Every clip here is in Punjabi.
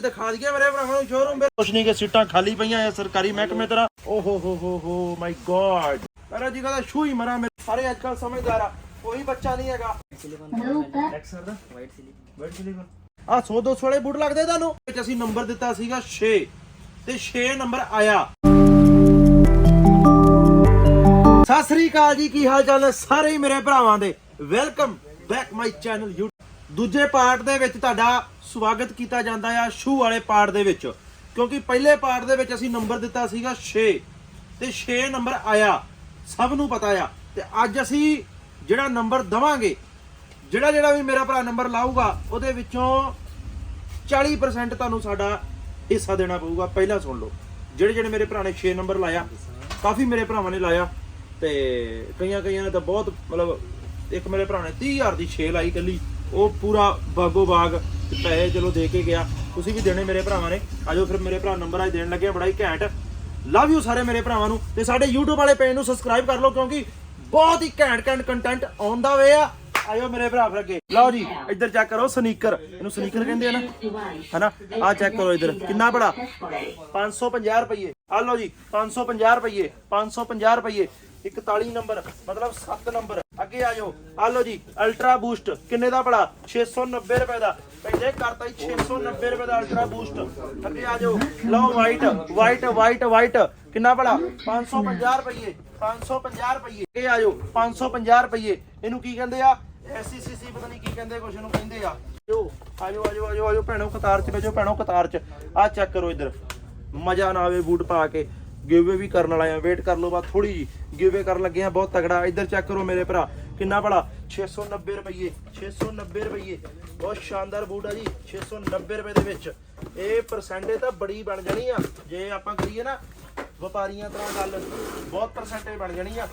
ਦਿਖਾ ਦਈਏ ਮੇਰੇ ਭਰਾਵਾਂ ਨੂੰ ਸ਼ੋਰੂਮ ਕੁਛ ਨਹੀਂ ਕਿ ਸੀਟਾਂ ਖਾਲੀ ਪਈਆਂ ਐ ਸਰਕਾਰੀ ਮਹਿਕਮੇ ਤਰ੍ਹਾਂ। ਓ ਹੋ ਹੋ ਹੋ ਹੋ ਮਾਈ ਗॉड ਪਰ ਜੀ ਕਹਦਾ ਛੂ ਹੀ ਮਰਾਂ ਮੇਰੇ। ਸਾਰੇ ਅੱਜ ਕੱਲ ਸਮਝਦਾਰ ਆ। ਕੋਈ ਬੱਚਾ ਨਹੀਂ ਹੈਗਾ। ਐਕਸਰ ਦਾ ਵਾਈਟ ਸਿਲੀਕਨ ਵਾਈਟ ਸਿਲੀਕਨ ਆ 100 200 ਵਾਲੇ ਬੂਟ ਲੱਗਦੇ ਤੁਹਾਨੂੰ? ਵਿੱਚ ਅਸੀਂ ਨੰਬਰ ਦਿੱਤਾ ਸੀਗਾ 6 ਤੇ 6 ਨੰਬਰ ਆਇਆ। ਸਤਿ ਸ੍ਰੀ ਅਕਾਲ ਜੀ, ਕੀ ਹਾਲ ਚਾਲ ਹੈ ਸਾਰੇ ਹੀ ਮੇਰੇ ਭਰਾਵਾਂ ਦੇ? ਵੈਲਕਮ ਬੈਕ ਮਾਈ ਚੈਨਲ ਦੂਜੇ ਪਾਰਟ ਦੇ ਵਿੱਚ ਤੁਹਾਡਾ ਸਵਾਗਤ ਕੀਤਾ ਜਾਂਦਾ ਆ ਸ਼ੂ ਵਾਲੇ ਪਾਰਟ ਦੇ ਵਿੱਚ। ਕਿਉਂਕਿ ਪਹਿਲੇ ਪਾਰਟ ਦੇ ਵਿੱਚ ਅਸੀਂ ਨੰਬਰ ਦਿੱਤਾ ਸੀਗਾ 6 ਤੇ 6 ਨੰਬਰ ਆਇਆ। ਸਭ ਨੂੰ ਪਤਾ ਆ। ਤੇ ਅੱਜ ਅਸੀਂ ਜਿਹੜਾ ਨੰਬਰ ਦਵਾਂਗੇ, ਜਿਹੜਾ ਜਿਹੜਾ ਵੀ ਮੇਰਾ ਭਰਾ ਨੰਬਰ ਲਾਊਗਾ, ਉਹਦੇ ਵਿੱਚੋਂ 40% ਤੁਹਾਨੂੰ ਸਾਡਾ ਹਿੱਸਾ ਦੇਣਾ ਪਊਗਾ। ਪਹਿਲਾਂ ਸੁਣ ਲਓ। ਜਿਹੜੇ ਜਿਹੜੇ ਮੇਰੇ ਭਰਾ ਨੇ 6 ਨੰਬਰ ਲਾਇਆ, ਕਾਫੀ ਮੇਰੇ ਭਰਾਵਾਂ ਨੇ ਲਾਇਆ। ਤੇ ਕਈਆਂ ਕਈਆਂ ਨੇ ਤਾਂ ਬਹੁਤ ਮਤਲਬ ਇੱਕ ਮੇਰੇ ਭਰਾ ਨੇ 30000 ਦੀ 6 ਲਾਈ ਕੱਲੀ। ਉਹ ਪੂਰਾ ਬਾਗੋ ਬਾਗ ਪੈਸੇ ਚਲੋ ਦੇ ਕੇ ਗਿਆ। ਤੁਸੀਂ ਵੀ ਦੇਣੇ ਮੇਰੇ ਭਰਾਵਾਂ ਨੇ। ਆਜੋ ਫਿਰ ਮੇਰੇ ਭਰਾ ਨੰਬਰ ਅੱਜ ਦੇਣ ਲੱਗੇ ਬੜਾ ਹੀ ਘੈਂਟ। ਲਵ ਯੂ ਸਾਰੇ ਮੇਰੇ ਭਰਾਵਾਂ ਨੂੰ। ਤੇ ਸਾਡੇ YouTube ਵਾਲੇ ਪੇਜ ਨੂੰ ਸਬਸਕ੍ਰਾਈਬ ਕਰ ਲਓ, ਕਿਉਂਕਿ ਬਹੁਤ ਹੀ ਘੈਂਟ ਘੈਂਟ ਕੰਟੈਂਟ ਆਉਂਦਾ ਵੇ ਆ। ਆਇਓ ਮੇਰੇ ਭਰਾ ਫਿਰ ਅੱਗੇ। ਲਓ ਜੀ, ਇੱਧਰ ਚੈੱਕ ਕਰੋ ਸਨੀਕਰ ਇਹਨੂੰ ਸਨੀਕਰ ਕਹਿੰਦੇ ਆ ਨਾ। ਹਨਾ? ਆ ਚੈੱਕ ਕਰੋ ਇੱਧਰ। ਕਿੰਨਾ ਬੜਾ? 550 ਰੁਪਏ ਆ ਲਓ ਜੀ 550 ਰੁਪਏ 550 ਰੁਪਏ 41 ਨੰਬਰ ਮਤਲਬ 7 ਨੰਬਰ ਅੱਗੇ ਆ ਜਾਓ। ਆ ਲਓ ਜੀ ਅਲਟਰਾ ਬੂਸਟ ਕਿੰਨੇ ਦਾ ਬੜਾ 690 ਰੁਪਏ ਦਾ। ਪਹਿਲੇ ਕਰਤਾ ਜੀ 690 ਰੁਪਏ ਦਾ ਅਲਟਰਾ ਬੂਸਟ ਅੱਗੇ ਆ ਜਾਓ। ਲਓ ਵਾਈਟ ਵਾਈਟ ਵਾਈਟ ਵਾਈਟ ਕਿੰਨਾ ਬੜਾ 550 ਰੁਪਏ 550 ਰੁਪਏ ਅੱਗੇ ਆ ਜਾਓ। 550 ਰੁਪਏ ਇਹਨੂੰ ਕੀ ਕਹਿੰਦੇ ਆ? ਐਸਸੀਸੀਸੀ ਪਤਾ ਨਹੀਂ ਕੀ ਕਹਿੰਦੇ, ਕੁਛ ਨੂੰ ਕਹਿੰਦੇ ਆ। ਜੋ ਆਜੋ ਆਜੋ ਆਜੋ ਆਜੋ। ਭੈਣੋ, ਕਤਾਰ ਚ ਬੈਜੋ ਭੈਣੋ, ਕਤਾਰ ਚ। ਆ ਚੈੱਕ ਕਰੋ ਇੱਧਰ। ਮਜ਼ਾ ਨਾ ਆਵੇ ਬੂਟ ਪਾ ਕੇ। ਗਿਵਵੇ ਵੀ ਕਰਨ ਵਾਲਾ ਆ। ਵੇਟ ਕਰ ਲਓ ਬਾ ਥੋੜੀ ਜੀ ਗਿਵਵੇ ਕਰਨ ਲੱਗੇ ਆ। ਬਹੁਤ ਤਗੜਾ ਇੱਧਰ ਚੈੱਕ ਕਰੋ ਮੇਰੇ ਭਰਾ। ਕਿੰਨਾ ਭਲਾ? 690 ਰੁਪਏ। 690 ਰੁਪਏ। ਬਹੁਤ ਸ਼ਾਨਦਾਰ ਬੂਟ ਆ ਜੀ। 690 ਰੁਪਏ ਦੇ ਵਿੱਚ। ਇਹ ਪਰਸੈਂਟੇਜ ਤਾਂ ਬੜੀ ਬਣ ਜਾਣੀ ਆ। ਜੇ ਆਪਾਂ ਕਰੀਏ ਨਾ ਵਪਾਰੀਆਂ ਤਰ੍ਹਾਂ ਗੱਲ, ਬਹੁਤ ਪਰਸੈਂਟੇਜ ਬਣ ਜਾਣੀ ਆ।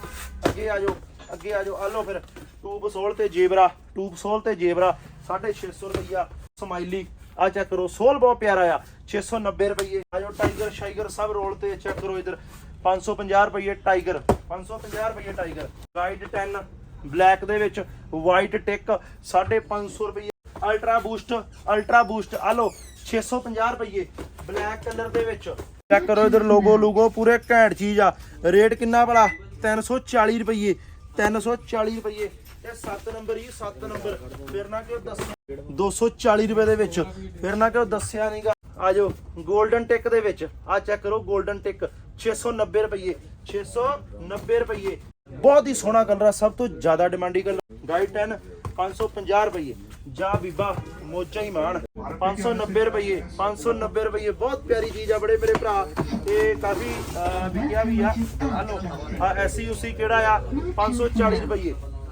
ਅੱਗੇ ਆ ਜਾਓ, ਅੱਗੇ ਆ ਜਾਓ। ਆ ਲਓ ਫਿਰ। ਟੂਬ ਸੋਲ ਤੇ ਜੇਬਰਾ, ਟੂਬ ਸੋਲ ਤੇ ਜੇਬਰਾ। 650 ਰੁਪਈਆ। ਸਮਾਈਲੀ। ਆ ਚੈੱਕ ਕਰੋ, ਸੋਲ ਬਹੁਤ ਪਿਆਰਾ ਆ। 690 ਰੁਪਏ ਆ ਜਾਓ ਟਾਈਗਰ, ਸ਼ਾਈਗਰ ਸਭ ਰੋਲ ਤੇ ਚੈੱਕ ਕਰੋ ਇਧਰ। 550 ਰੁਪਏ ਟਾਈਗਰ 550 ਰੁਪਏ ਟਾਈਗਰ। ਗਾਈਡ 10 ਬਲੈਕ ਦੇ ਵਿੱਚ ਵਾਈਟ ਟਿਕ 550 ਰੁਪਏ ਅਲਟਰਾ ਬੂਸਟ ਅਲਟਰਾ ਬੂਸਟ ਆ ਲਓ 650 ਰੁਪਏ ਬਲੈਕ ਕਲਰ ਦੇ ਵਿੱਚ। ਚੈੱਕ ਕਰੋ ਇਧਰ ਲੋਗੋ ਲੋਗੋ ਪੂਰੇ ਘੈਂਟ ਚੀਜ਼ ਆ। ਰੇਟ ਕਿੰਨਾ ਭਲਾ? 340 ਰੁਪਏ 340 ਰੁਪਏ ਤੇ 7 ਨੰਬਰ ਹੀ 7 ਨੰਬਰ। ਫਿਰ ਨਾ ਕਿਉਂ ਦੱਸਿਆ? 240 ਰੁਪਏ ਦੇ ਵਿੱਚ। ਫਿਰ ਨਾ ਕਿਉਂ ਦੱਸਿਆ ਨਹੀਂਗਾ? ਆ ਜਾਓ 골ਡਨ ਟਿਕ ਦੇ ਵਿੱਚ। ਆ ਚੈੱਕ ਕਰੋ 골ਡਨ ਟਿਕ 690 ਰੁਪਏ 690 ਰੁਪਏ ਬਹੁਤ ਹੀ ਸੋਹਣਾ ਕਲਰ ਆ ਸਭ ਤੋਂ ਜ਼ਿਆਦਾ ਡਿਮਾਂਡੀ ਕਲਰ ਗਾਈਡ 10 550 ਰੁਪਏ ਜਾ ਬੀਬਾ ਮੋਚਾ ਹੀ ਮਾਣ। 590 ਰੁਪਏ 590 ਰੁਪਏ ਬਹੁਤ ਪਿਆਰੀ ਚੀਜ਼ ਆ ਬੜੇ ਮੇਰੇ ਭਰਾ। ਤੇ ਕਾਫੀ ਅਹ, ਵਿਕਿਆ ਵੀ ਆ। ਹਲੋ ਆ ਐਸੀ ਉਸੀ ਕਿਹੜਾ ਆ? 540 ਰੁਪਏ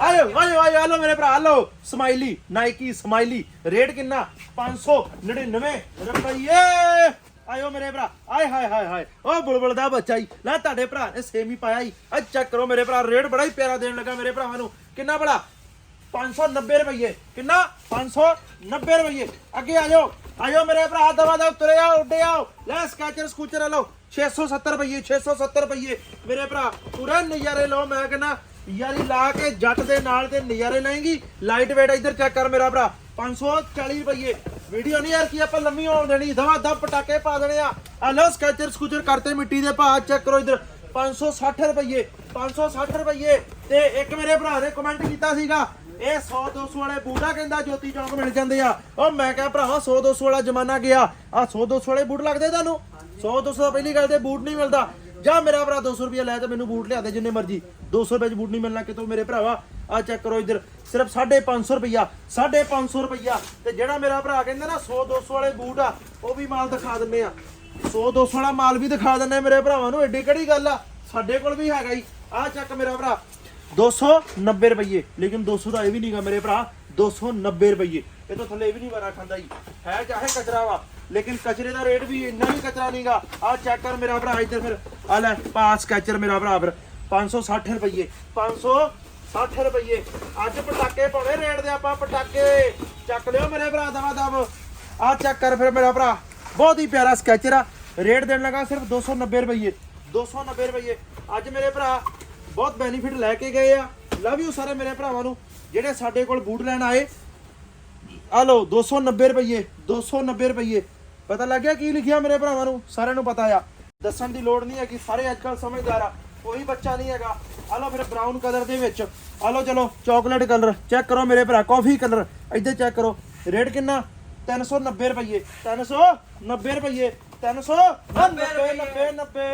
ਆਇਓ ਆਇਓ ਆਇਓ ਆਲੋ ਮੇਰੇ ਭਰਾ, ਆਲੋ। Smiley, Nike smiley. ਰੇਟ ਕਿੰਨਾ? 599 ਰੁਪਏ ਆਇਓ ਮੇਰੇ ਭਰਾ, ਆਏ, ਹਾਏ ਹਾਏ ਹਾਏ। ਉਹ ਬੁਲਬੁਲ ਦਾ ਬੱਚਾ ਹੀ ਲੈ ਤੁਹਾਡੇ ਭਰਾ ਨੇ ਸੇਮ ਪਾਇਆ ਹੀ ਆ ਚੈੱਕ ਕਰੋ ਮੇਰੇ ਭਰਾ, ਰੇਟ ਬੜਾ ਹੀ ਪਿਆਰਾ ਦੇਣ ਲੱਗਾ ਮੇਰੇ ਭਰਾਵਾਂ ਨੂੰ। ਕਿੰਨਾ ਬੜਾ 590 ਰੁਪਏ ਕਿੰਨਾ? 590 ਰੁਪਏ ਅੱਗੇ ਆ ਜਾਓ ਆਇਓ ਮੇਰੇ ਭਰਾ, ਦਵਾ ਦਾ ਤੁਰੇ ਆਓ, ਉੱਡੇ ਆਓ। ਲੈ ਸਕੈਚਰ, ਸਕੂਚਰ ਲਓ। 670 ਰੁਪਏ 670 ਰੁਪਏ ਮੇਰੇ ਭਰਾ, ਪੂਰਾ ਨਜ਼ਾਰੇ ਲਓ, ਮੈਂ ਕਹਿੰਦਾ ਯਾਰੀ ਲਾ ਕੇ ਜੱਟ ਦੇ ਨਾਲ ਤੇ ਨਜ਼ਾਰੇ ਲੈਂਗੀ ਲਾਈਟ ਵੇਟ ਇੱਧਰ ਚੈੱਕ ਕਰ ਮੇਰਾ ਭਰਾ। 540 ਰੁਪਏ ਵੀਡੀਓ ਨਹੀਂ ਯਾਰ ਕੀ ਆਪਾਂ ਲੰਮੀ ਹੋਣ ਦੇਣੀ। ਦਵਾ ਦਬ ਪਟਾਕੇ ਪਾ ਦੇਣੇ ਆ। ਆ ਲਓ ਸਕੈਚਰ ਸਕੂਚਰ ਕਰਤੇ ਮਿੱਟੀ ਦੇ ਭਾਅ ਚੈੱਕ ਕਰੋ ਇੱਧਰ। 560 ਰੁਪਏ 560 ਰੁਪਏ ਤੇ ਇੱਕ ਮੇਰੇ ਭਰਾ ਨੇ ਕਮੈਂਟ ਕੀਤਾ ਸੀਗਾ, ਇਹ 100 200 ਵਾਲੇ ਬੂਟਾ ਕਹਿੰਦਾ ਜੋਤੀ ਚੌਂਕ ਮਿਲ ਜਾਂਦੇ ਆ। ਉਹ ਮੈਂ ਕਿਹਾ, ਭਰਾਵਾ 100 200 ਵਾਲਾ ਜ਼ਮਾਨਾ ਗਿਆ। ਆ 100 200 ਵਾਲੇ ਬੂਟ ਲੱਗਦੇ ਤੁਹਾਨੂੰ? 100 200 ਦਾ ਪਹਿਲੀ ਗੱਲ ਤੇ ਬੂਟ ਨਹੀਂ ਮਿਲਦਾ। ਜਾਂ ਮੇਰਾ ਭਰਾ 200 ਰੁਪਏ ਲੈ ਤੇ ਮੈਨੂੰ ਬੂਟ ਲਿਆ ਦੇ ਜਿੰਨੇ ਮਰਜ਼ੀ। 200 ਰੁਪਏ ਚ ਬੂਟ ਨਹੀਂ ਮਿਲਣਾ ਕਿਤੋਂ ਮੇਰੇ ਭਰਾਵਾ। ਆ ਚੈੱਕ ਕਰੋ ਇੱਧਰ। ਸਿਰਫ 550 ਰੁਪਈਆ 550 ਰੁਪਇਆ ਤੇ ਜਿਹੜਾ ਮੇਰਾ ਭਰਾ ਕਹਿੰਦਾ ਨਾ 100 200 ਵਾਲੇ ਬੂਟ ਆ, ਉਹ ਵੀ ਮਾਲ ਦਿਖਾ ਦਿੰਨੇ ਆ। 100 200 ਵਾਲਾ ਮਾਲ ਵੀ ਦਿਖਾ ਦਿੰਨੇ ਮੇਰੇ ਭਰਾਵਾਂ ਨੂੰ। ਐਡੀ ਕਿਹੜੀ ਗੱਲ ਆ? ਸਾਡੇ ਕੋਲ ਵੀ ਹੈਗਾ ਹੀ ਆ ਚੱਕ ਮੇਰਾ ਭਰਾ। 290 ਰੁਪਏ ਲੇਕਿਨ 200 ਦਾ ਇਹ ਵੀ ਨਹੀਂਗਾ ਮੇਰੇ ਭਰਾ। 290 ਰੁਪਏ ਇਹ ਤੋਂ ਥੱਲੇ ਇਹ ਵੀ ਨਹੀਂ ਵਾਰਾ ਖਾਂਦਾ ਜੀ। ਹੈ ਚਾਹੇ ਕਚਰਾ ਵਾ, ਲੇਕਿਨ ਕਚਰੇ ਦਾ ਰੇਟ ਵੀ ਇੰਨਾ ਵੀ ਕਚਰਾ ਨਹੀਂਗਾ ਆ ਚੈੱਕ ਕਰ ਮੇਰਾ ਭਰਾ ਇੱਧਰ ਫਿਰ। ਆ ਲੈ, ਪਾਸ ਕੈਚਰ ਮੇਰਾ ਭਰਾ ਫਿਰ। 560 ਰੁਪਏ 560 ਰੁਪਏ ਅੱਜ ਪਟਾਕੇ ਪਾਉਣੇ ਰੇਟ ਦੇ ਆਪਾਂ, ਪਟਾਕੇ। ਚੱਕ ਲਿਓ ਮੇਰੇ ਭਰਾ ਦਵਾ ਦਵ ਆ ਚੈੱਕ ਕਰ ਫਿਰ ਮੇਰਾ ਭਰਾ। ਬਹੁਤ ਹੀ ਪਿਆਰਾ ਸਕੈਚਰ ਆ। ਰੇਟ ਦੇਣ ਲੱਗਾ ਸਿਰਫ 290 ਰੁਪਏ 290 ਰੁਪਏ ਅੱਜ ਮੇਰੇ ਭਰਾ ਬਹੁਤ ਬੈਨੀਫਿਟ ਲੈ ਕੇ ਗਏ ਆ। ਲਵ ਯੂ ਸਾਰੇ ਮੇਰੇ ਭਰਾਵਾਂ ਨੂੰ, ਜਿਹੜੇ ਸਾਡੇ ਕੋਲ ਬੂਟ ਲੈਣ ਆਏ। ਆ ਲਓ 290 ਰੁਪਏ 290 ਰੁਪਏ ਪਤਾ ਲੱਗ ਗਿਆ ਕੀ ਲਿਖਿਆ ਮੇਰੇ ਭਰਾਵਾਂ ਨੂੰ? ਸਾਰਿਆਂ ਨੂੰ ਪਤਾ ਆ। ਦੱਸਣ ਦੀ ਲੋੜ ਨਹੀਂ ਹੈ ਕਿ ਸਾਰੇ ਅੱਜ ਕੱਲ ਸਮਝਦਾਰ ਆ। ਕੋਈ ਬੱਚਾ ਨਹੀਂ ਹੈਗਾ। ਆ ਲਓ ਫਿਰ ਬ੍ਰਾਊਨ ਕਲਰ ਦੇ ਵਿੱਚ। ਆ ਲਓ ਚਲੋ ਚਾਕਲੇਟ ਕਲਰ ਚੈੱਕ ਕਰੋ ਮੇਰੇ ਭਰਾ ਕਾਫੀ ਕਲਰ ਇੱਧਰ ਚੈੱਕ ਕਰੋ। ਰੇਟ ਕਿੰਨਾ? 390 ਰੁਪਏ 390 ਰੁਪਏ 390 90 90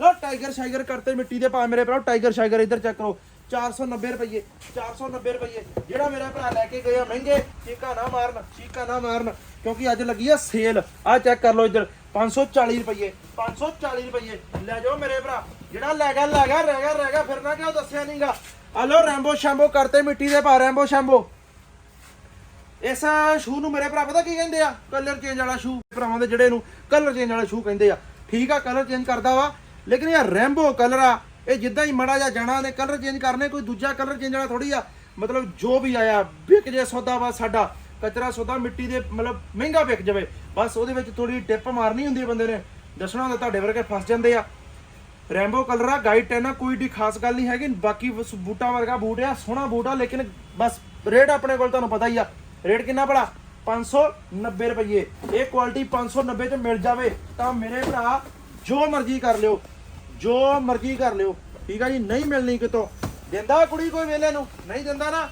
ਲੋ ਟਾਈਗਰ ਸ਼ਾਈਗਰ ਕਰਤੇ ਮਿੱਟੀ ਦੇ ਪਾ ਮੇਰੇ ਭਰਾ। ਟਾਈਗਰ ਸ਼ਾਈਗਰ ਇੱਧਰ ਚੈੱਕ ਕਰੋ। 490 ਰੁਪਏ 490 ਰੁਪਏ ਜਿਹੜਾ ਮੇਰਾ ਭਰਾ ਲੈ ਕੇ ਗਿਆ ਮਹਿੰਗੇ, ਚੀਕਾ ਨਾ ਮਾਰਨ, ਚੀਕਾ ਨਾ ਮਾਰਨ, ਕਿਉਂਕਿ ਅੱਜ ਲੱਗੀ ਆ ਸੇਲ ਆ ਚੈੱਕ ਕਰ ਲਓ ਇੱਧਰ। 540 ਰੁਪਏ 540 ਰੁਪਏ ਲੈ ਜਾਓ ਮੇਰੇ ਭਰਾ। ਜਿਹੜਾ ਲੈ ਗਿਆ ਲੈ ਗਿਆ, ਰਹਿ ਗਿਆ ਰਹਿ ਗਿਆ, ਫਿਰ ਨਾ ਕਿਉਂ ਦੱਸਿਆ ਨਹੀਂਗਾ ਆ ਲੋ ਰੈਂਬੋ ਸ਼ੈਂਬੋ ਕਰਤੇ ਮਿੱਟੀ ਦੇ ਪਾ ਰੈਂਬੋ ਸ਼ੈਂਬੋ। ਇਸ ਸ਼ੂ ਨੂੰ ਮੇਰੇ ਭਰਾ ਪਤਾ ਕੀ ਕਹਿੰਦੇ ਆ? ਕਲਰ ਚੇਂਜ ਵਾਲਾ ਸ਼ੂ, ਭਰਾਵਾਂ ਦੇ ਜਿਹੜੇ ਨੂੰ ਕਲਰ ਚੇਂਜ ਵਾਲਾ ਸ਼ੂ ਕਹਿੰਦੇ ਆ। ਠੀਕ ਆ ਕਲਰ ਚੇਂਜ ਕਰਦਾ ਵਾ, ਲੇਕਿਨ ਇਹ ਰੈਂਬੋ ਕਲਰ ਆ, ਇਹ ਜਿੱਦਾਂ ਹੀ ਮੜਾ ਜਾ ਜਾਣਾ ਨੇ ਕਲਰ ਚੇਂਜ ਕਰਨੇ, ਕੋਈ ਦੂਜਾ ਕਲਰ ਚੇਂਜ ਵਾਲਾ ਥੋੜੀ ਆ। ਮਤਲਬ ਜੋ ਵੀ ਆਇਆ, ਵਿਕ ਜੇ ਸੌਦਾ ਵਾ ਸਾਡਾ, ਕਚਰਾ ਸੌਦਾ ਮਿੱਟੀ ਦੇ, ਮਤਲਬ ਮਹਿੰਗਾ ਵਿਕ ਜਾਵੇ। ਬਸ ਉਹਦੇ ਵਿੱਚ ਥੋੜੀ ਟਿਪ ਮਾਰਨੀ ਹੁੰਦੀ ਬੰਦੇ ਨੇ। ਦੱਸਣਾ ਹੁੰਦਾ ਤੁਹਾਡੇ ਵਰਗੇ ਫਸ ਜਾਂਦੇ ਆ। ਰੈਂਬੋ ਕਲਰ ਆ ਗਾਈਟ ਹੈ ਨਾ, ਕੋਈ ਡੀ ਖਾਸ ਗੱਲ ਨਹੀਂ ਹੈਗੀ। ਬਾਕੀ ਬਸ ਬੂਟਾ ਵਰਗਾ ਬੂਟ ਆ, ਸੋਹਣਾ ਬੂਟ ਆ, ਲੇਕਿਨ ਬਸ ਰੇਟ ਆਪਣੇ ਕੋਲ ਤੁਹਾਨੂੰ ਪਤਾ ਹੀ ਆ। ਰੇਟ ਕਿੰਨਾ ਭਲਾ? 590 ਰੁਪਏ ਇਹ ਕੁਆਲਿਟੀ 590 ਚ ਮਿਲ ਜਾਵੇ, ਤਾਂ ਮੇਰੇ ਭਰਾ ਜੋ ਮਰਜ਼ੀ ਕਰ ਲਿਓ। ਜੋ ਮਰਜ਼ੀ ਕਰ ਲਿਓ। ਠੀਕ ਆ ਜੀ, ਨਹੀਂ ਮਿਲਣੀ ਕਿਤੋਂ। ਦਿੰਦਾ ਕੁੜੀ ਕੋਈ ਵੇਲੇ ਨੂੰ? ਨਹੀਂ ਦਿੰਦਾ ਨਾ।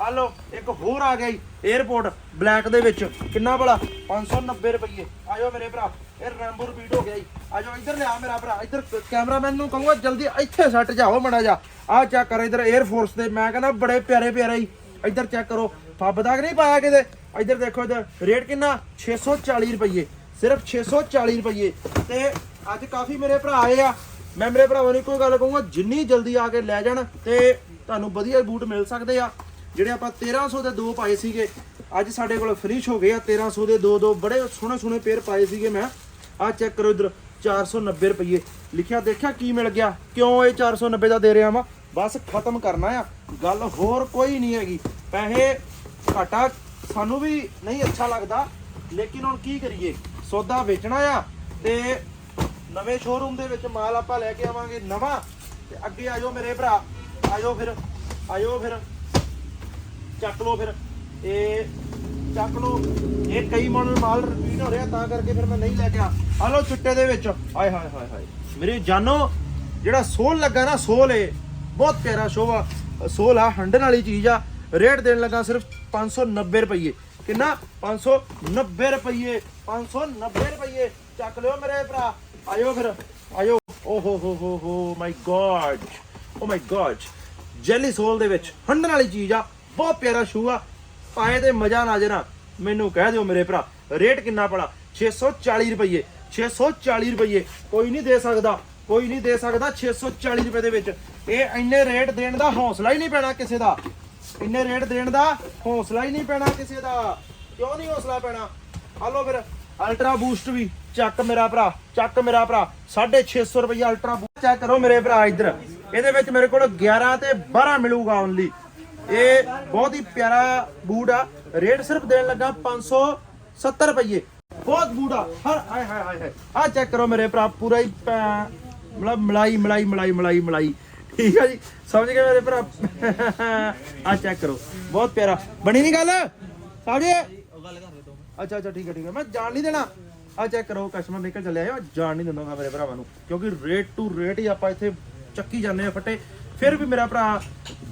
ਆ ਲਓ ਇੱਕ ਹੋਰ ਆ ਗਿਆ ਜੀ 에어ਪੋਰਟ ਬਲੈਕ ਦੇ ਵਿੱਚ। ਕਿੰਨਾ ਭਲਾ? 590 ਰੁਪਏ ਆਇਓ ਮੇਰੇ ਭਰਾ, ਇਹ ਰੈਂਬੋ ਰਿਪੀਟ ਹੋ ਗਿਆ ਜੀ। ਆਜੋ, ਇੱਧਰ ਲਿਆ ਮੇਰਾ ਭਰਾ, ਇੱਧਰ ਕੈਮਰਾਮੈਨ ਨੂੰ ਕਹੂੰਗਾ, ਜਲਦੀ ਇੱਥੇ ਸੈੱਟ ਜਾਓ ਮੜਾ ਜਾ ਆਹ ਚੈੱਕ ਕਰੋ ਇੱਧਰ 에ਅਰਫੋਰਸ ਦੇ, ਮੈਂ ਕਹਿੰਦਾ ਬੜੇ ਪਿਆਰੇ ਪਿਆਰੇ ਜੀ। ਇੱਧਰ ਚੈੱਕ ਕਰੋ, ਫੱਬ ਤੱਕ ਨਹੀਂ ਪਾਇਆ ਕਿਤੇ। ਇੱਧਰ ਦੇਖੋ, ਇੱਧਰ ਰੇਟ ਕਿੰਨਾ? 640 ਰੁਪਏ ਸਿਰਫ 640 ਰੁਪਏ ਤੇ ਅੱਜ ਕਾਫੀ ਮੇਰੇ ਭਰਾ ਆਏ ਆ। ਮੈਂ ਮੇਰੇ ਭਰਾਵਾਂ ਨੂੰ ਕੋਈ ਗੱਲ ਕਹੂੰਗਾ, ਜਿੰਨੀ ਜਲਦੀ ਆ ਕੇ ਲੈ ਜਾਣ, ਤੇ ਤੁਹਾਨੂੰ ਵਧੀਆ ਬੂਟ ਮਿਲ ਸਕਦੇ ਆ। ਜਿਹੜੇ ਆਪਾਂ 1300 ਦੇ ਦੋ ਪਾਏ ਸੀਗੇ, ਅੱਜ ਸਾਡੇ ਕੋਲ ਫਿਨਿਸ਼ ਹੋ ਗਏ ਆ 1300 ਦੇ ਦੋ ਦੋ ਬੜੇ ਸੋਹਣੇ ਸੋਹਣੇ ਪੇਅਰ ਪਾਏ ਸੀਗੇ ਮੈਂ। ਆ ਚੈੱਕ ਕਰੋ ਇਧਰ 490 ਰੁਪਏ ਲਿਖਿਆ, ਦੇਖਿਆ ਕੀ ਮਿਲ ਗਿਆ? ਕਿਉਂ ਇਹ 490 ਦਾ ਦੇ ਰਿਹਾ ਵਾਂ? ਬਸ ਖਤਮ ਕਰਨਾ ਆ। ਗੱਲ ਹੋਰ ਕੋਈ ਨਹੀਂ ਹੈਗੀ। ਪੈਸੇ ਘਾਟਾ ਸਾਨੂੰ ਵੀ ਨਹੀਂ ਅੱਛਾ ਲੱਗਦਾ। ਲੇਕਿਨ ਹੁਣ ਕੀ ਕਰੀਏ? ਸੌਦਾ ਵੇਚਣਾ ਆ ਤੇ ਨਵੇਂ ਸ਼ੋਰੂਮ ਦੇ ਵਿੱਚ ਮਾਲ ਆਪਾਂ ਲੈ ਕੇ ਆਵਾਂਗੇ ਨਵਾਂ। ਤੇ ਅੱਗੇ ਆਜੋ ਮੇਰੇ ਭਰਾ। ਆਜੋ ਫਿਰ। ਆਜੋ ਫਿਰ। ਚੱਕ ਲਓ ਫਿਰ। ਇਹ ਚੱਕ ਲਓ। ਇਹ ਕਈ ਮਾਡਲ ਮਾਲ ਰਿਪੀਟ ਹੋ ਰਿਹਾ, ਤਾਂ ਕਰਕੇ ਫਿਰ ਮੈਂ ਨਹੀਂ ਲੈ ਕੇ ਆ। ਆ ਲਓ ਚਿੱਟੇ ਦੇ ਵਿੱਚ। ਆਏ ਹਾਏ ਹਾਏ ਹਾਏ। ਮੇਰੇ ਜਾਨੋ, ਜਿਹੜਾ ਸੋਲ ਲੱਗਾ ਨਾ, ਸੋਲ ਏ। ਬਹੁਤ ਪਿਆਰਾ ਸ਼ੋਭਾ ਸੋਲ ਆ ਹੰਡਨ ਵਾਲੀ ਚੀਜ਼ ਆ। ਰੇਟ ਦੇਣ ਲੱਗਾ ਸਿਰਫ 590 ਰੁਪਏ ਕਿੰਨਾ? 590 ਰੁਪਏ 590 ਰੁਪਏ ਚੱਕ ਲਿਓ ਮੇਰੇ ਭਰਾ। ਆਇਓ ਫਿਰ। ਆਇਓ। ਓ ਹੋ ਹੋ ਹੋ ਹੋ my god oh my god jelly sole ਦੇ ਵਿੱਚ ਹੰਡਨ ਵਾਲੀ ਚੀਜ਼ ਆ। ਬਹੁਤ ਪਿਆਰਾ ਸ਼ੂ ਆ। ਪਾਏ ਤੇ ਮਜ਼ਾ ਨਾ ਜਰਾ ਮੈਨੂੰ ਕਹਿ ਦਿਓ ਮੇਰੇ ਭਰਾ ਰੇਟ ਕਿੰਨਾ ਪੜਾ? 640 ਰੁਪਏ 640 ਰੁਪਏ ਕੋਈ ਨਹੀਂ ਦੇ ਸਕਦਾ, ਕੋਈ ਨਹੀਂ ਦੇ ਸਕਦਾ 640 ਰੁਪਏ ਦੇ ਵਿੱਚ। ਇਹ ਇੰਨੇ ਰੇਟ ਦੇਣ ਦਾ ਹੌਸਲਾ ਹੀ ਨਹੀਂ ਪੈਣਾ ਕਿਸੇ ਦਾ। ਇੰਨੇ ਰੇਟ ਦੇਣ ਦਾ ਹੌਸਲਾ ਹੀ ਨਹੀਂ ਪੈਣਾ ਕਿਸੇ ਦਾ। ਕਿਉਂ ਨਹੀਂ ਹੌਸਲਾ ਪੈਣਾ? ਹਲੋ ਫਿਰ ਅਲਟਰਾ ਬੂਸਟ ਵੀ। ਚੱਕ ਮੇਰਾ ਭਰਾ, ਚੱਕ ਮੇਰਾ ਭਰਾ। 650 ਰੁਪਏ ਅਲਟਰਾ ਬੂਸਟ ਚੈੱਕ ਕਰੋ ਮੇਰੇ ਭਰਾ ਇੱਧਰ। ਇਹਦੇ ਵਿੱਚ ਮੇਰੇ ਕੋਲ 11 ਤੇ 12 ਮਿਲੂਗਾ ਓਨਲੀ ਇਹ ਬਹੁਤ ਹੀ ਪਿਆਰਾ ਬੂਟ ਆ। ਰੇਟ ਸਿਰਫ ਦੇਣ ਲੱਗਾ 570 ਰੁਪਏ ਬਹੁਤ ਬੂਟ ਆ। ਹਰ ਹਾਏ ਹਾਏ ਹਾਏ ਆ ਚੈੱਕ ਕਰੋ ਮੇਰੇ ਭਰਾ, ਪੂਰਾ ਹੀ ਮਤਲਬ ਮਲਾਈ ਮਲਾਈ ਮਲਾਈ ਮਲਾਈ ਮਲਾਈ। ਠੀਕ ਆ ਜੀ? ਸਮਝ ਗਏ ਮੇਰੇ ਭਰਾ? ਆ ਚੈੱਕ ਕਰੋ। ਬਹੁਤ ਪਿਆਰਾ। ਬਣੀ ਨਹੀਂ ਗੱਲ? ਸਮਝ ਅੱਛਾ ਅੱਛਾ, ਠੀਕ ਹੈ ਠੀਕ ਹੈ ਮੈਂ ਜਾਣ ਨਹੀਂ ਦੇਣਾ। ਆ ਚੈੱਕ ਕਰੋ ਕਸਟਮਰ ਨਿਕਲ ਚੱਲਿਆ ਆ। ਜਾਣ ਨਹੀਂ ਦਿੰਦਾ ਮੇਰੇ ਭਰਾਵਾਂ ਨੂੰ। ਕਿਉਂਕਿ ਰੇਟ ਟੂ ਰੇਟ ਹੀ ਆਪਾਂ ਇੱਥੇ ਚੱਕੀ ਜਾਂਦੇ ਆ ਫੱਟੇ। ਫਿਰ ਵੀ ਮੇਰਾ ਭਰਾ,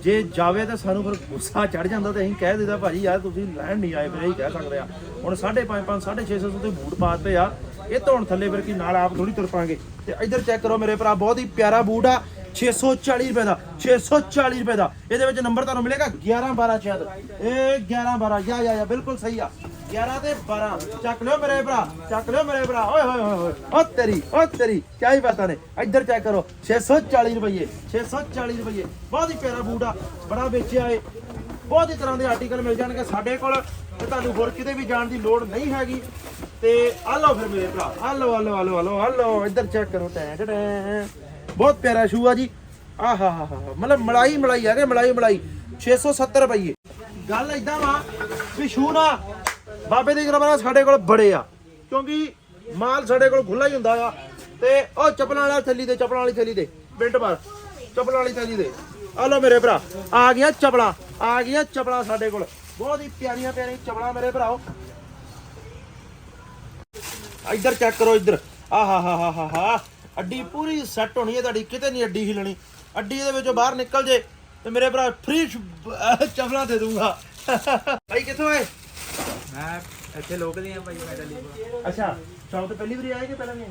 ਜੇ ਜਾਵੇ ਤਾਂ ਸਾਨੂੰ ਫਿਰ ਗੁੱਸਾ ਚੜ ਜਾਂਦਾ ਤੇ ਅਸੀਂ ਕਹਿ ਦਿੰਦਾ ਭਾਜੀ, ਯਾਰ ਤੁਸੀਂ ਲੈਣ ਨਹੀਂ ਆਏ ਫਿਰ ਅਸੀਂ ਕਹਿ ਸਕਦੇ ਆ। ਹੁਣ 5.5 5 650 ਦੇ ਬੂਟ ਪਾਤੇ ਆ। ਇਹ ਧੋਣ ਥੱਲੇ ਫਿਰ ਕੀ, ਨਾਲ ਆਪ ਥੋੜੀ ਤੁਰ ਪਾਂਗੇ। ਤੇ ਇੱਧਰ ਚੈੱਕ ਕਰੋ ਮੇਰੇ ਭਰਾ, ਬਹੁਤ ਹੀ ਪਿਆਰਾ ਬੂਟ ਆ। 640 ਰੁਪਏ ਦਾ 640 ਰੁਪਏ ਦਾ। ਇਹਦੇ ਵਿੱਚ ਨੰਬਰ ਤੁਹਾਨੂੰ ਮਿਲੇਗਾ 11 12 ਸ਼ਾਇਦ। ਇਹ 11 12 ਯਾ ਯਾ ਯਾ, ਬਿਲਕੁਲ ਸਹੀ ਆ। 11 ਤੇ 12 ਚੱਕ ਲਿਓ ਮੇਰੇ ਭਰਾ, ਚੱਕ ਲਿਓ ਮੇਰੇ ਭਰਾ। ਓਏ ਹੋਏ ਹੋਏ ਹੋਏ ਓ ਤੇਰੀ ਓ ਤੇਰੀ, ਕਿਆ ਹੀ ਪਤਾ ਨੇ। ਇੱਧਰ ਚੈੱਕ ਕਰੋ 640 ਰੁਪਏ 640 ਰੁਪਏ ਬਹੁਤ ਹੀ ਪਿਆਰਾ ਬੂਟ ਆ, ਬੜਾ ਵੇਚਿਆ ਏ। ਬਹੁਤ ਹੀ ਤਰ੍ਹਾਂ ਦੇ ਆਰਟੀਕਲ ਮਿਲ ਜਾਣਗੇ ਸਾਡੇ ਕੋਲ, ਤੇ ਤੁਹਾਨੂੰ ਹੋਰ ਕਿਤੇ ਵੀ ਜਾਣ ਦੀ ਲੋੜ ਨਹੀਂ ਹੈਗੀ। ਤੇ ਆ ਲਓ ਫਿਰ ਮੇਰੇ ਭਰਾ, ਆ ਲਓ ਆ ਲਓ ਆ ਲਓ ਆ ਲਓ ਆ ਲਓ। ਇੱਧਰ ਚੈੱਕ ਕਰੋ, ਟੈਂ ਟੈਂ ਬਹੁਤ ਪਿਆਰਾ ਸ਼ੂ ਆ ਜੀ। ਆ ਹਾ ਹਾ ਮਤਲਬ ਮਲਾਈ ਮਲਾਈ ਆ ਗਏ ਮਲਾਈ। ਮਲਾਈ 670 ਰੁਪਏ ਗੱਲ ਇਦਾਂ ਵਾ ਵੀ ਸ਼ੂ ਨਾ ਬਾਬੇ ਦੀ ਕਿਰਪਾ ਨਾਲ ਸਾਡੇ ਕੋਲ ਬੜੇ ਆ। ਕਿਉਂਕਿ ਮਾਲ ਸਾਡੇ ਕੋਲ ਖੁੱਲਾ ਹੀ ਹੁੰਦਾ ਆ। ਤੇ ਉਹ ਚੱਪਲਾਂ ਵਾਲਾ ਥੱਲੀ ਦੇ, ਚੱਪਲਾਂ ਵਾਲੀ ਥੱਲੀ ਦੇ। ਮਿੰਟ ਮਾਰ। ਚੱਪਲਾਂ ਵਾਲੀ ਥੱਲੀ ਦੇ। ਆ ਲਓ ਮੇਰੇ ਭਰਾ, ਆ ਗਿਆ ਚੱਪਲਾਂ, ਆ ਗਈਆਂ ਚੱਪਲਾਂ ਸਾਡੇ ਕੋਲ। ਬਹੁਤ ਹੀ ਪਿਆਰੀਆਂ ਪਿਆਰੀਆਂ ਚੱਪਲਾਂ ਮੇਰੇ ਭਰਾਓ। ਇੱਧਰ ਚੈੱਕ ਕਰੋ, ਇੱਧਰ। ਆ ਹਾ ਹਾ ਹਾ ਹਾ ਅੱਡੀ ਪੂਰੀ ਸੈੱਟ ਹੋਣੀ ਹੈ ਤੁਹਾਡੀ, ਕਿਤੇ ਨਹੀਂ ਅੱਡੀ ਹਿਲਣੀ। ਅੱਡੀ ਦੇ ਵਿੱਚੋਂ ਬਾਹਰ ਨਿਕਲ ਜੇ ਤੇ ਮੇਰੇ ਭਰਾ ਫ੍ਰੀ ਚਪਲਾਂ ਦੇ ਦੂੰਗਾ। ਭਾਈ ਕਿੱਥੋਂ ਆਏ? ਮੈਂ ਇੱਥੇ ਲੋਕ ਦੀਆਂ ਭਾਈ ਮੈਂ ਦਿੱਲੀ ਤੋਂ ਅੱਛਾ ਸ਼ਾਮ ਤੋਂ ਪਹਿਲੀ ਵਾਰੀ ਆਏ ਕਿ ਪਹਿਲਾਂ ਨਹੀਂ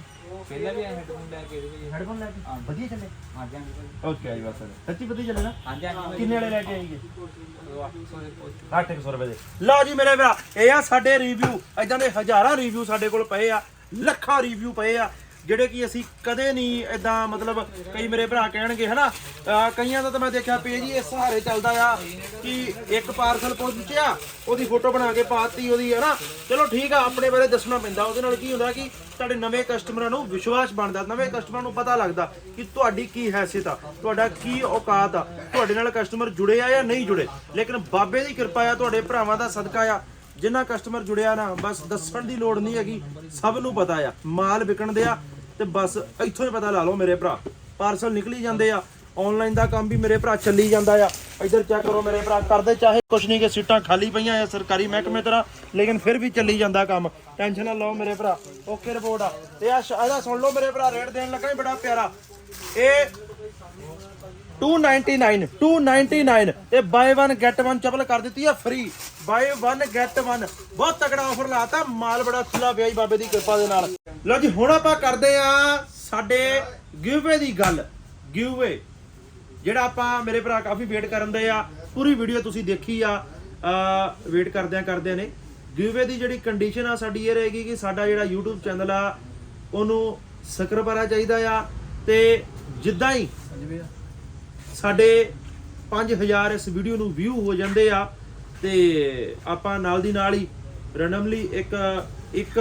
ਪਹਿਲਾਂ ਵੀ ਹੈਡਫੋਨ ਲੈ ਕੇ ਵੀ ਹੈਡਫੋਨ ਲੈ ਕੇ? ਵਧੀਆ ਚੱਲੇ? ਹਾਂਜੀ ਹਾਂਜੀ ਭਾਈ। ਓਕੇ ਆਈ ਬਸ ਸੱਚੀ ਵਧੀਆ ਚੱਲੇ ਨਾ? ਹਾਂਜੀ ਹਾਂਜੀ ਕਿੰਨੇ ਵਾਲੇ ਲੈ ਕੇ ਆਏਗੇ ਉਹ 800 ਦੇ ਪੋਸਟ 800 ਰੁਪਏ ਦੇ। ਲਓ ਜੀ ਮੇਰੇ ਭਰਾ ਇਹ ਆ ਸਾਡੇ ਰਿਵਿਊ ਇਦਾਂ ਦੇ ਹਜ਼ਾਰਾਂ ਰਿਵਿਊ ਸਾਡੇ ਕੋਲ ਪਏ ਆ ਲੱਖਾਂ ਰਿਵਿਊ ਪਏ ਆ। ਜਿਹੜੇ ਕਿ ਅਸੀਂ ਕਦੇ ਨਹੀਂ ਇਦਾਂ ਮਤਲਬ ਕਈ ਮੇਰੇ ਭਰਾ ਕਹਿਣਗੇ, ਹਨਾ? ਅਹ ਕਈਆਂ ਦਾ ਤਾਂ ਮੈਂ ਦੇਖਿਆ ਪੇਜ ਹੀ ਇਸ ਸਹਾਰੇ ਚੱਲਦਾ ਆ ਕਿ ਇੱਕ ਪਾਰਸਲ ਪਹੁੰਚਿਆ ਉਹਦੀ ਫੋਟੋ ਬਣਾ ਕੇ ਪਾਤੀ ਉਹਦੀ, ਹਨਾ? ਚਲੋ ਠੀਕ ਆ, ਆਪਣੇ ਬਾਰੇ ਦੱਸਣਾ ਪੈਂਦਾ। ਉਹਦੇ ਨਾਲ ਕੀ ਹੁੰਦਾ ਕਿ ਤੁਹਾਡੇ ਨਵੇਂ ਕਸਟਮਰਾਂ ਨੂੰ ਵਿਸ਼ਵਾਸ ਬਣਦਾ, ਨਵੇਂ ਕਸਟਮਰਾਂ ਨੂੰ ਪਤਾ ਲੱਗਦਾ ਕਿ ਤੁਹਾਡੀ ਕੀ ਹੈਸੀਅਤ ਆ, ਤੁਹਾਡਾ ਕੀ ਔਕਾਤ ਆ, ਤੁਹਾਡੇ ਨਾਲ ਕਸਟਮਰ ਜੁੜੇ ਆ ਜਾਂ ਨਹੀਂ ਜੁੜੇ। ਲੇਕਿਨ ਬਾਬੇ ਦੀ ਕਿਰਪਾ ਆ, ਤੁਹਾਡੇ ਭਰਾਵਾਂ ਦਾ ਸਦਕਾ ਆ। ਜਿੰਨਾ ਕਸਟਮਰ ਜੁੜਿਆ ਨਾ, ਬਸ ਦੱਸਣ ਦੀ ਲੋੜ ਨਹੀਂ ਹੈਗੀ, ਸਭ ਨੂੰ ਪਤਾ ਆ। ਮਾਲ ਵਿਕਣ ਦੇ ਆ ਤੇ ਬਸ ਇੱਥੋਂ ਹੀ ਪਤਾ ਲਾ ਲਓ ਮੇਰੇ ਭਰਾ। ਪਾਰਸਲ ਨਿਕਲੀ ਜਾਂਦੇ ਆ ਆਨਲਾਈਨ ਦਾ ਕੰਮ ਵੀ ਮੇਰੇ ਭਰਾ ਚੱਲੀ ਜਾਂਦਾ ਆ। ਇੱਧਰ ਚੈੱਕ ਕਰੋ ਮੇਰੇ ਭਰਾ, ਕਰਦੇ ਚਾਹੇ ਕੁਛ ਨਹੀਂ ਕਿ ਸੀਟਾਂ ਖਾਲੀ ਪਈਆਂ ਆ ਸਰਕਾਰੀ ਮਹਿਕਮੇ ਤਰ੍ਹਾਂ, ਲੇਕਿਨ ਫਿਰ ਵੀ ਚੱਲੀ ਜਾਂਦਾ ਕੰਮ। ਟੈਨਸ਼ਨ ਨਾ ਲਓ ਮੇਰੇ ਭਰਾ ਓਕੇ ਰਿਪੋਰਟ ਆ। ਤੇ ਆ ਇਹਦਾ ਸੁਣ ਲਓ ਮੇਰੇ ਭਰਾ ਰੇਟ ਦੇਣ ਲੱਗਾ ਹੀ ਬੜਾ ਪਿਆਰਾ। ਇਹ 299 299 ਇਹ ਬਾਏ 1 ਗੈਟ 1 ਚਪਲ ਕਰ ਦਿੱਤੀ ਆ ਫ੍ਰੀ ਬਾਏ 1 ਗੈਟ 1 ਬਹੁਤ ਤਕੜਾ ਆਫਰ ਲਾਤਾ, ਮਾਲ ਬੜਾ ਖੁੱਲਾ ਪਿਆ ਜੀ ਬਾਬੇ ਦੀ ਕਿਰਪਾ ਦੇ ਨਾਲ। ਲਓ ਜੀ, ਹੁਣ ਆਪਾਂ ਕਰਦੇ ਆ ਸਾਡੇ ਗਿਵਵੇ ਦੀ ਗੱਲ। ਗਿਵਵੇ ਜਿਹੜਾ ਆਪਾਂ ਮੇਰੇ ਭਰਾ ਕਾਫੀ ਵੇਟ ਕਰਨ ਦੇ ਆ, ਪੂਰੀ ਵੀਡੀਓ ਤੁਸੀਂ ਦੇਖੀ ਆ ਵੇਟ ਕਰਦਿਆਂ ਕਰਦਿਆਂ ਨੇ। ਗਿਵਵੇ ਦੀ ਜਿਹੜੀ ਕੰਡੀਸ਼ਨ ਆ ਸਾਡੀ ਇਹ ਰਹੇਗੀ ਕਿ ਸਾਡਾ ਜਿਹੜਾ YouTube ਚੈਨਲ ਆ, ਉਹਨੂੰ ਸਕਰਬਰਾ ਚਾਹੀਦਾ ਆ ਤੇ ਜਿੱਦਾਂ ਹੀ ਸਾਡੇ 5000 ਇਸ ਵੀਡੀਓ ਨੂੰ ਵਿਊ ਹੋ ਜਾਂਦੇ ਆ ਤੇ ਆਪਾਂ ਨਾਲ ਦੀ ਨਾਲ ਹੀ ਰੈਂਡਮਲੀ ਇੱਕ ਇੱਕ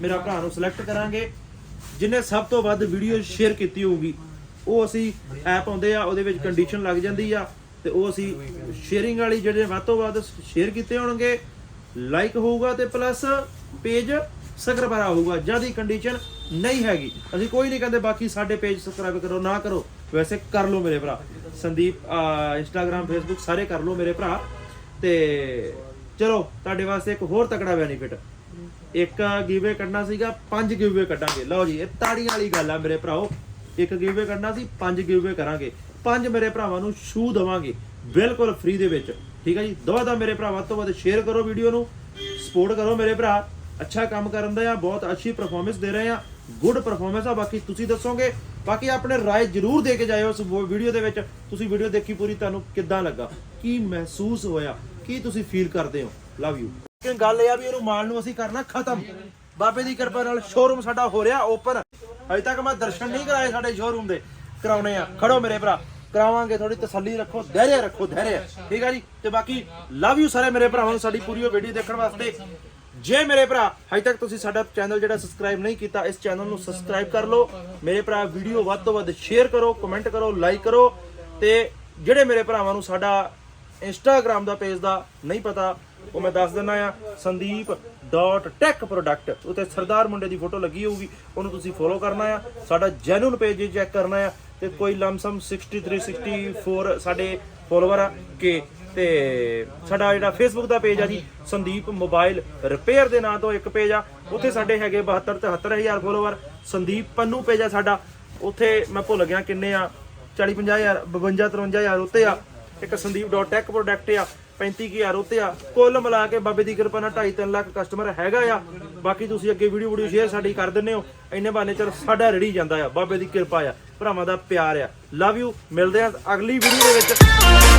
ਮੇਰਾ ਭਰਾ ਨੂੰ ਸਿਲੈਕਟ ਕਰਾਂਗੇ ਜਿਨੇ ਸਭ ਤੋਂ ਵੱਧ ਵੀਡੀਓ ਸ਼ੇਅਰ ਕੀਤੀ ਹੋਊਗੀ। ਉਹ ਅਸੀਂ ਐਪ ਆਉਂਦੇ ਆ, ਉਹਦੇ ਵਿੱਚ ਕੰਡੀਸ਼ਨ ਲੱਗ ਜਾਂਦੀ ਆ ਤੇ ਉਹ ਅਸੀਂ ਸ਼ੇਅਰਿੰਗ ਵਾਲੀ ਜਿਹੜੇ ਵੱਧ ਤੋਂ ਵੱਧ ਸ਼ੇਅਰ ਕੀਤੇ ਹੋਣਗੇ ਲਾਈਕ ਹੋਊਗਾ ਤੇ ਪਲੱਸ ਪੇਜ ਸਕਰਬਰਾ ਹੋਊਗਾ। ਜਦ ਕੰਡੀਸ਼ਨ ਨਹੀਂ ਹੈਗੀ, ਅਸੀਂ ਕੋਈ ਨਹੀਂ ਕਹਿੰਦੇ ਬਾਕੀ ਸਾਡੇ ਪੇਜ ਸਬਸਕ੍ਰਾਈਬ ਕਰੋ, ਨਾ ਕਰੋ। ਵੈਸੇ ਕਰ ਲਓ ਮੇਰੇ ਭਰਾ। ਸੰਦੀਪ ਇੰਸਟਾਗ੍ਰam ਫੇਸਬੁੱਕ ਸਾਰੇ ਕਰ ਲਓ ਮੇਰੇ ਭਰਾ। ਤੇ ਚਲੋ, ਤੁਹਾਡੇ ਵਾਸਤੇ ਇੱਕ ਹੋਰ ਤਕੜਾ ਬੈਨੀਫਿਟ ਇੱਕ ਗਿਵੇ ਕੱਢਣਾ ਸੀਗਾ, ਪੰਜ ਗਿਵੇ ਕੱਢਾਂਗੇ। ਲਓ ਜੀ, ਇਹ ਤਾੜੀਆਂ ਵਾਲੀ ਗੱਲ ਆ ਮੇਰੇ ਭਰਾਓ। ਇੱਕ ਗਿਵੇ ਕੱਢਣਾ ਸੀ, ਪੰਜ ਗਿਵੇ ਕਰਾਂਗੇ। ਪੰਜ ਮੇਰੇ ਭਰਾਵਾਂ ਨੂੰ ਸ਼ੂ ਦਵਾਂਗੇ, ਬਿਲਕੁਲ ਫ੍ਰੀ ਦੇ ਵਿੱਚ। ਠੀਕ ਹੈ ਜੀ? ਦੋ ਦਾ ਮੇਰੇ ਭਰਾ, ਵੱਧ ਤੋਂ ਵੱਧ ਸ਼ੇਅਰ ਕਰੋ ਵੀਡੀਓ ਨੂੰ। ਸਪੋਰਟ ਕਰੋ ਮੇਰੇ ਭਰਾ। ਅੱਛਾ ਕੰਮ ਕਰਨ ਦਾ ਆ, ਬਹੁਤ ਅੱਛੀ ਪਰਫਾਰਮੈਂਸ ਦੇ ਰਹੇ ਆ। ਗੁੱਡ ਪਰਫਾਰਮੈਂਸ ਆ, ਬਾਕੀ ਤੁਸੀਂ ਦੱਸੋਗੇ। ਬਾਕੀ ਆਪਣੇ ਰਾਏ ਜਰੂਰ ਦੇ ਕੇ ਜਾਇਓ ਇਸ ਵੀਡੀਓ ਦੇ ਵਿੱਚ। ਤੁਸੀਂ ਵੀਡੀਓ ਦੇਖੀ ਪੂਰੀ, ਤੁਹਾਨੂੰ ਕਿੱਦਾਂ ਲੱਗਾ? ਕੀ ਮਹਿਸੂਸ ਹੋਇਆ? ਕੀ ਤੁਸੀਂ ਫੀਲ ਕਰਦੇ ਹੋ? ਲਵ ਯੂ ਲੇਕਿਨ ਗੱਲ ਇਹ ਆ ਵੀ ਇਹਨੂੰ ਮਾਲ ਨੂੰ ਅਸੀਂ ਕਰਨਾ ਖਤਮ। ਬਾਬੇ ਦੀ ਕਿਰਪਾ ਨਾਲ ਸ਼ੋਰੂਮ ਸਾਡਾ ਹੋ ਰਿਹਾ ਓਪਨ ਅਜੇ ਤੱਕ ਮੈਂ ਦਰਸ਼ਨ ਨਹੀਂ ਕਰਾਏ ਸਾਡੇ ਸ਼ੋਰੂਮ ਦੇ। ਕਰਾਉਣੇ ਆ। ਖੜੋ ਮੇਰੇ ਭਰਾ। ਕਰਾਵਾਂਗੇ ਥੋੜੀ ਤਸੱਲੀ ਰੱਖੋ, ਧੈਰਯ ਰੱਖੋ, ਧੈਰਯ। ਠੀਕ ਆ ਜੀ? ਤੇ ਬਾਕੀ ਲਵ ਯੂ ਸਾਰੇ ਮੇਰੇ ਭਰਾਵਾਂ ਨੂੰ ਸਾਡੀ ਪੂਰੀ ਵੀਡੀਓ ਦੇਖਣ ਵਾਸਤੇ। ਜੇ ਮੇਰੇ ਭਰਾ ਹਜੇ ਤੱਕ ਤੁਸੀਂ ਸਾਡਾ ਚੈਨਲ ਜਿਹੜਾ ਸਬਸਕ੍ਰਾਈਬ ਨਹੀਂ ਕੀਤਾ, ਇਸ ਚੈਨਲ ਨੂੰ ਸਬਸਕ੍ਰਾਈਬ ਕਰ ਲਓ। ਮੇਰੇ ਭਰਾ ਵੀਡੀਓ ਵੱਧ ਤੋਂ ਵੱਧ ਸ਼ੇਅਰ ਕਰੋ ਕਮੈਂਟ ਕਰੋ ਲਾਈਕ ਕਰੋ। ਤੇ ਜਿਹੜੇ ਮੇਰੇ ਭਰਾਵਾਂ ਨੂੰ ਸਾਡਾ ਇੰਸਟਾਗ੍ਰam ਦਾ ਪੇਜ ਦਾ ਨਹੀਂ ਪਤਾ, ਉਹ ਮੈਂ ਦੱਸ ਦਿੰਦਾ ਆ ਸੰਦੀਪ.ਟੈਕ ਪ੍ਰੋਡਕਟ ਉੱਤੇ ਸਰਦਾਰ ਮੁੰਡੇ ਦੀ ਫੋਟੋ ਲੱਗੀ ਹੋਊਗੀ, ਉਹਨੂੰ ਤੁਸੀਂ ਫੋਲੋ ਕਰਨਾ ਆ। ਸਾਡਾ ਜੈਨੂਨ ਪੇਜ ਚੈੱਕ ਕਰਨਾ ਆ, ਤੇ ਕੋਈ ਲਮਸਮ 63 64 ਸਾਡੇ ਫੋਲੋਵਰ ਆ, ਕਿ ਤੇ ਸਾਡਾ ਜਿਹੜਾ ਫੇਸਬੁੱਕ ਦਾ ਪੇਜ ਆ ਜੀ, ਸੰਦੀਪ ਮੋਬਾਈਲ ਰਿਪੇਅਰ ਦੇ ਨਾਂ ਤੋਂ ਇੱਕ ਪੇਜ ਆ। ਉੱਥੇ ਸਾਡੇ ਹੈਗੇ 72 73000 ਫੋਲੋਵਰ ਸੰਦੀਪ ਪੰਨੂ ਪੇਜ ਆ ਸਾਡਾ। ਉੱਥੇ ਮੈਂ ਭੁੱਲ ਗਿਆ ਕਿੰਨੇ ਆ 40 50000 52 53000 ਉੱਤੇ ਆ। ਇੱਕ ਸੰਦੀਪ.ਟੈਕ ਪ੍ਰੋਡਕਟ ਆ 35000 ਉੱਤੇ ਆ। ਕੁੱਲ ਮਿਲਾ ਕੇ ਬਾਬੇ ਦੀ ਕਿਰਪਾ ਨਾਲ 2.5 3 ਲੱਖ ਕਸਟਮਰ ਹੈਗਾ ਆ। ਬਾਕੀ ਤੁਸੀਂ ਅੱਗੇ ਵੀਡੀਓ ਵੀਡੀਓ ਸ਼ੇਅਰ ਸਾਡੀ ਕਰ ਦਿੰਦੇ ਹੋ। ਇੰਨੇ ਬਹਾਨੇ ਚਲ ਸਾਡਾ ਰੜੀ ਜਾਂਦਾ ਆ। ਬਾਬੇ ਦੀ ਕਿਰਪਾ ਆ। ਭਰਾਵਾਂ ਦਾ ਪਿਆਰ ਆ। ਲਵ ਯੂ ਮਿਲਦੇ ਆ ਅਗਲੀ ਵੀਡੀਓ ਦੇ ਵਿੱਚ।